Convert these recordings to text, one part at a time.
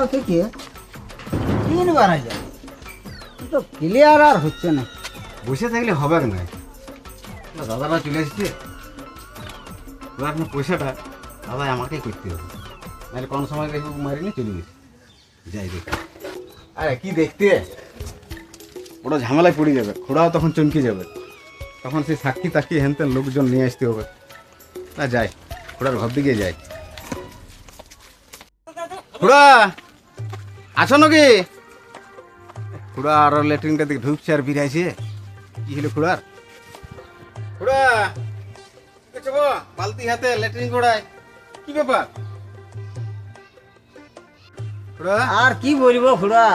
সকাল থেকে তিনবার আইলাম তো ক্লিয়ার আর হচ্ছে না। বসে থাকলে হবে না দাদারা চলে এসেছে। পয়সাটা দাদা আমাকে করতে হবে। নাহলে কোন সময় দেখব মারিনি, চলে গেছে। যাই দেখ। আরে কি দেখতে? ওটা ঝামেলায় পড়ে যাবে। খোড়াও তখন চমকে যাবে। তখন সেই সাক্ষী তাক্ষী হেনতেন লোকজন নিয়ে আসতে হবে। না যাই, খোড়ার ঘর দিকে যাই। খুড়া! আছো নাকি? খুড়া আর ল্যাট্রিনটা দিকে ঢুকছে আর বিরাইছে। কি হলো খুড়ার? খুড়া বালতি হাতে ল্যাট্রিন গোড়ায় কি ব্যাপার? খুড়া? আর কি বলব খুড়া?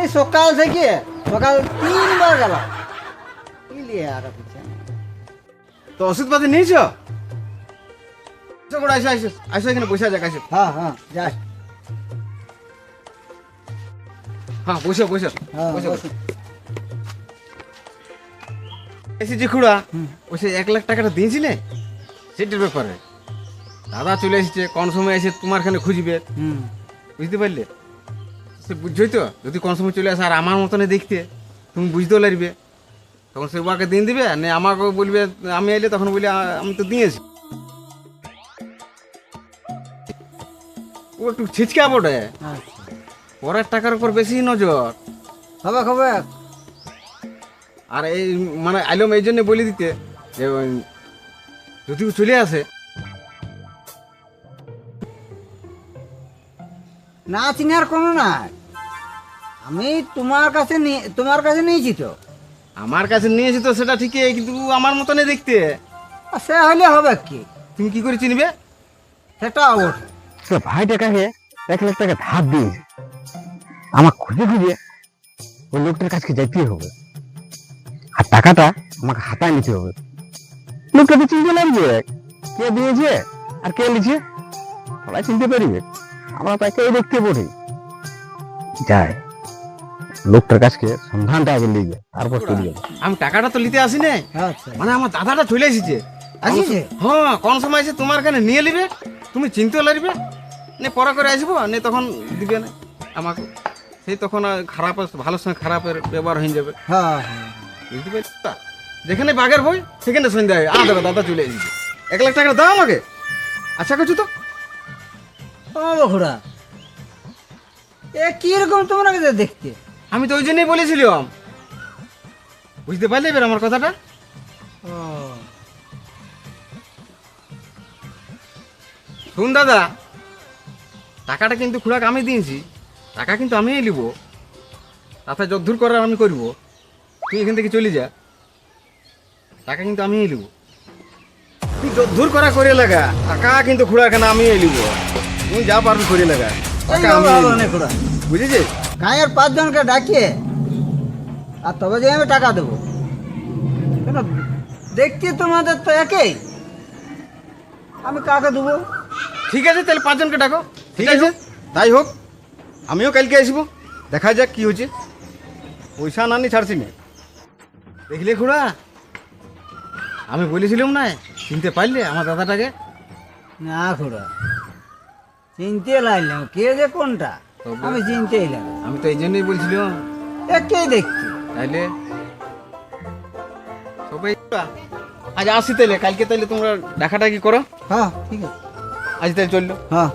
এই সকাল থেকে সকাল তিনবার গেল না তো ওষুধপাতি নিয়েছ? খুড়া আসো আসো আসো এখানে বসে যাক আসো হ্যাঁ হ্যাঁ যাস হ্যাঁ বসো বসো। হ্যাঁ বসো বসো। এসেছি খুড়া। ওই সে এক লাখ টাকাটা দিয়েছিলে সেটির ব্যাপারে। দাদা চলে এসেছে কোন সময় এসে তোমার এখানে খুঁজবে বুঝতে পারলে? সে বুঝছই তো যদি কোন সময় চলে আসে আর আমার মতনে দেখতে তুমি বুঝতেও লাগবে। তখন সে ওকে দিন দিবে না আমাকে বলবে আমি এলে তখন বলি আমি তো দিয়েছি। ও একটু ছিচকা বটে। আচ্ছা। পরের টাকার উপর বেশি নজর। হবে হবে আর এই মানে আইলম এই জন্য বলে দিতে যে যদি চলে আসে। না চিনার কোনো নাই। আমি তোমার কাছে নিয়ে- তোমার কাছে নিয়েছি তো। আমার কাছে নিয়েছি তো সেটা ঠিকই কিন্তু আমার মতনে দেখতে। সে হলে হবে কি? তুমি কি করে চিনবে? সেটা ওঠে তো ভাইটা কাকে? এক লাখ টাকা ধার দিয়েছে। আমার খুঁজে খুঁজে ওই লোকটার কাছে যেতে হবে। আর টাকাটা আমাকে হাতায় নিতে হবে। লোকটা তো চিনতে লাগবে কে দিয়েছে? আর কে লিছে সবাই চিনতে পারবে। আমরা তাকে দেখতে পড়ি যায় লোকটার কাছে সন্ধানটা আগে লিগে তারপর চলে যাবে আমি টাকাটা তো নিতে আসি নাই আচ্ছা। মানে আমার দাদাটা চলে এসেছে। আসিছে? হ্যাঁ কোন সময় এসে তোমার এখানে নিয়ে নিবে? তুমি চিনতেও লাগবে নে পরে করে আসব নে তখন দিবে না আমাকে। সেই তখন খারাপ ভালোর সঙ্গে খারাপের ব্যবহার হয়ে যাবে। হ্যাঁ হ্যাঁ। বুঝতে পারছি যেখানে বাঘের বই সেখানে সন্ধ্যায় আ দেবে দাদা চলে এসেছে। এক লাখ টাকা দাও আমাকে। আচ্ছা করছ তো? এ কীরকম তোমরা দেখতে? আমি তো ওই জন্যই বলেছিলাম। বুঝতে পারলে এবার আমার কথাটা? শুন দাদা টাকাটা কিন্তু খুড়াকে আমি দিয়েছি। টাকা কিন্তু আমিই নিব তাতে যদ্দূর করার আমি করব। তুই এখান থেকে চলে যা। টাকা কিন্তু আমিই নিব তুই যদ্দূর করা করে লাগা টাকা কিন্তু খুড়া এখানে আমিই নিব তুই যা পারবি করে লাগা টাকা খুড়া। বুঝেছিস? গাঁয়ের পাঁচজনকে ডাকিয়ে আর তবে যে আমি টাকা দেবো। কেন? দেখতে তোমাদের তো একই। আমি কাকে দেবো? ঠিক আছে তাহলে পাঁচজনকে ডাকো। ঠিক আছে? তাই হোক। আমিও কালকে আসব। দেখা যাক কি হচ্ছে পয়সা নানি ছাড়ছি না। দেখলে খুড়া আমি বলেছিলাম না চিনতে পারলে আমার দাদাটাকে? না খুড়া চিনতে লাগলাম কে যে কোনটা? আমি চিনতে এলাম আমি তো এই জন্যই বলছিলাম। একই দেখতে তাইলে? সবাই আজ আসি তাইলে কালকে তাইলে তোমরা দেখাটা কি করো। হ্যাঁ ঠিক আছে। আজ তাইলে চলল। হ্যাঁ।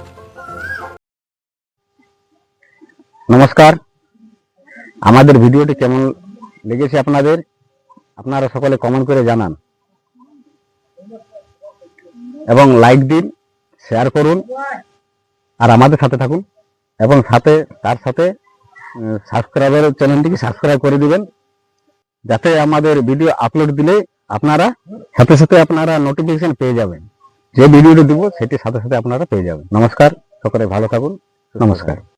নমস্কার। আমাদের ভিডিওটি কেমন লেগেছে আপনাদের? আপনারা সকলে কমেন্ট করে জানান। এবং লাইক দিন শেয়ার করুন, আর আমাদের সাথে থাকুন। এবং সাথে, তার সাথে সাবস্ক্রাইবার চ্যানেলটিকে সাবস্ক্রাইব করে দিবেন। যাতে আমাদের ভিডিও আপলোড দিলে আপনারা, সাথে সাথে আপনারা নোটিফিকেশন পেয়ে যাবেন। যে ভিডিওটি দিব সেটি সাথে সাথে আপনারা পেয়ে যাবেন। নমস্কার, সকলে ভালো থাকুন। নমস্কার।